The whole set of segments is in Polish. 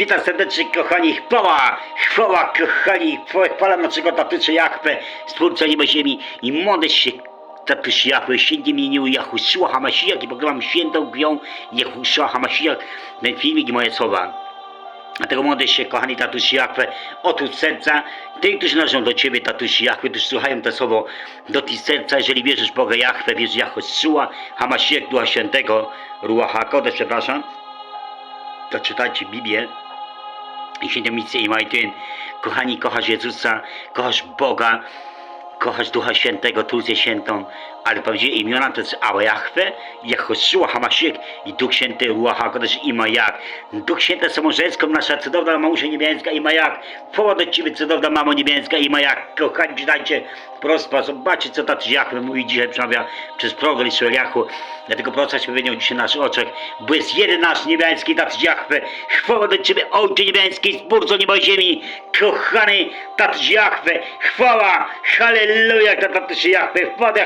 Witam serdecznie kochani, chwała, chwała kochani, chwała, naszego tatyczy Jachwę, stwórca nieba ziemi. I modlę się tatyczy Jachwę, świętym imieniu Jahushua Hamashiach i pokrywam świętą krwią Jahushua Hamashiach. Ten filmik i moje słowa. Dlatego modlę się, kochani tatusi Jachwę, otóż serca, tych, którzy należą do Ciebie, tatusi Jachwę, którzy słuchają to słowo do tych serca, jeżeli wierzysz w Boga Jachwę, wierzysz Jahoshua, Hamashiach, Ducha Świętego, Ruach HaKodesh, przepraszam, to czytajcie Biblię, i Świętomicy i Majtyn, kochani, kochasz Jezusa, kochasz Boga, kochasz Ducha Świętego, Trójcę Świętą, ale prawdziwe imiona to jest Jachwę, Jehoshua Hamashiach i Duch Święty Ruach HaKodesh i Majak. Duch Święty samo żeńską, nasza cudowna mamusia niebiańska i Majak. Chwała do Ciebie, cudowna mamo niebiańska i Majak. Kochani, czytajcie prosto, zobaczcie co taty Jachwę mówi dzisiaj, przemawia przez program Israeliachu. Dlatego proszę się wywieniał dzisiaj na naszych bo jest jeden nasz niebiański taty Jachwę. Chwała do Ciebie, Ojcze niebiański, Stwórco nieba i ziemi. Kochany taty Jachwę, chwała, halleluja, taty Jachwę, chwała do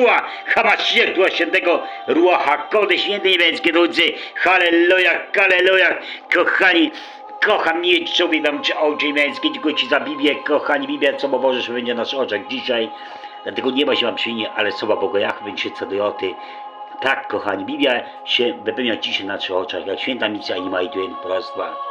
Jehoshua, Hamashiach, Ducha Świętego, Ruach HaKodesh, Święty Niebiańskie Drodzy, halleluja, halleluja, kochani, kocham nie człowiek wam Cię, Ojcze Niebiański, dziękuję Ci za Biblię, kochani, Biblia, co możesz będzie na naszych oczach dzisiaj, dlatego nie ma się wam przyjmie, ale słowa Boga Jachwy będzie co do Joty. Tak, kochani, Biblia się wypełnia dzisiaj na naszych oczach, jak święta misja i majtuen prostva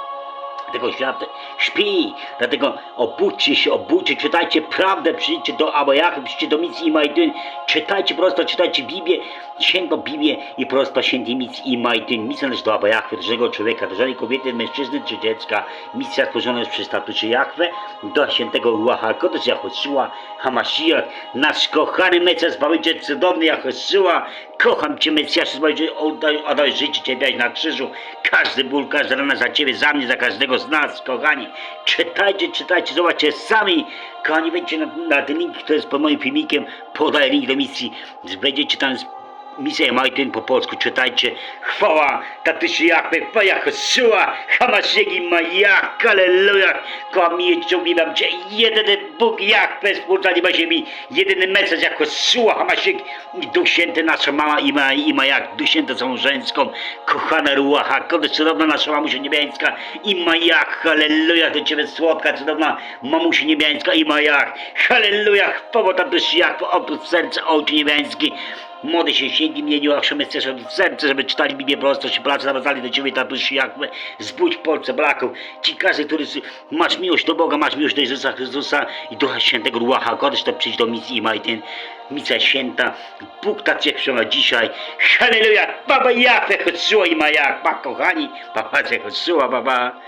tego świata. Śpi, dlatego obudźcie się, obudźcie, czytajcie prawdę, przyjdźcie do Abajachy, przyjdźcie do misji i Majdyn, czytajcie prosto, czytajcie Biblię, świętą Biblię i prosto świętej misji i Majdyn. Misja należy do Abajachy, do żadnego człowieka, do żadnej kobiety, mężczyzny czy dziecka. Misja stworzona jest przez statusie Jachwę, do świętego Ruacha, Kodesh Jahoshua, Hamashiach, nasz kochany Mesjasz, Zbawiciel cudowny Jahoshua, kocham Cię Mesjaszu, Zbawiciel, oddaj, oddaj życie Ciebie na krzyżu, każdy ból, każda rana za Ciebie, za mnie, za każdego z nas, kochani. Czytajcie, czytajcie, zobaczcie sami. Kochani, wejdźcie na, na ten link, który jest pod moim filmikiem, podaj link do misji. Będziecie tam z misję Majtyn po polsku, czytajcie. Chwała, tatyszy Jachwę, chwała Jehoshua, Hamasiegi Maja, halleluja. Kocham je, ciągnę Cię, jedyny Bóg Jachwę, stwórca nieba ziemi, jedyny Mesjasz Jehoshua, Hamasieg i Duch Święty, nasza mama Ima, Ima jak, Duch Święty całą żeńską, kochana Ruacha, kodę cudowna nasza mamusia niebiańska, Ima jak, halleluja, do Ciebie słodka, cudowna mamusia niebiańska, Ima jak, halleluja, chwała tatyszy Jachwę, otóż serce Ojcze Młody się siedzi, imieniu Achszemy chcesz od serca, żeby czytali Biblię prosto, się Polacy nawracali do Ciebie, tatuś Jachwę, zbudź w Polsce Polaków. Ci każdy, który masz miłość do Boga, masz miłość do Jezusa Chrystusa i Ducha Świętego Ruacha, Kodeś to przyjść do misji i Majtyn, misja święta. Bóg tak Cię przyjma dzisiaj. Halleluja, Baba Jachwę, chodź i Majak, pa kochani, Papa Cię chodź baba.